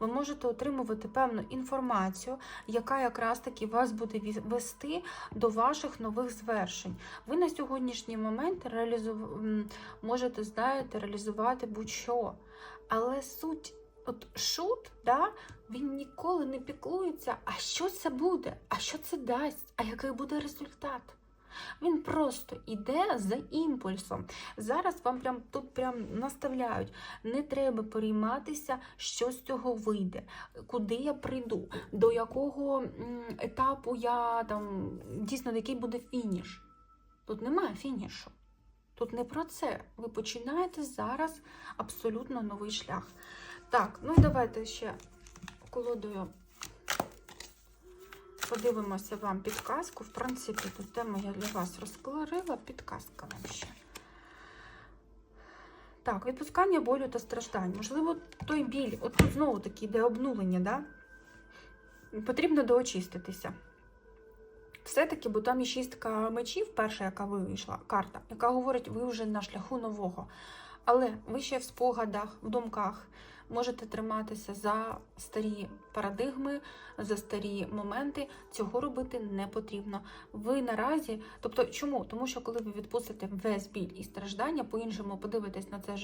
ви можете отримувати певну інформацію, яка якраз таки вас буде вести до ваших нових звершень. Ви на сьогоднішній момент реалізу... можете, знаєте, реалізувати будь-що. Але суть, от шут, да, він ніколи не піклується, а що це буде, а що це дасть, а який буде результат. Він просто іде за імпульсом. Зараз вам прям тут прям наставляють. Не треба перейматися, що з цього вийде, куди я прийду, до якого етапу я там дійсно який буде фініш. Тут немає фінішу. Тут не про це. Ви починаєте зараз абсолютно новий шлях. Так, ну і давайте ще колодою подивимося вам підказку. В принципі, тут тему я для вас розкларила, підказка вам ще. Так, відпускання болю та страждань. Можливо, той біль, от тут знову таки йде обнулення, да? потрібно доочиститися. Все-таки, бо там є шістка мечів, перша, яка вийшла, карта, яка говорить, ви вже на шляху нового. Але ви ще в спогадах, в думках можете триматися за старі парадигми, за старі моменти. Цього робити не потрібно. Ви наразі, тобто, чому? Тому що коли ви відпустите весь біль і страждання, по-іншому подивитесь на це.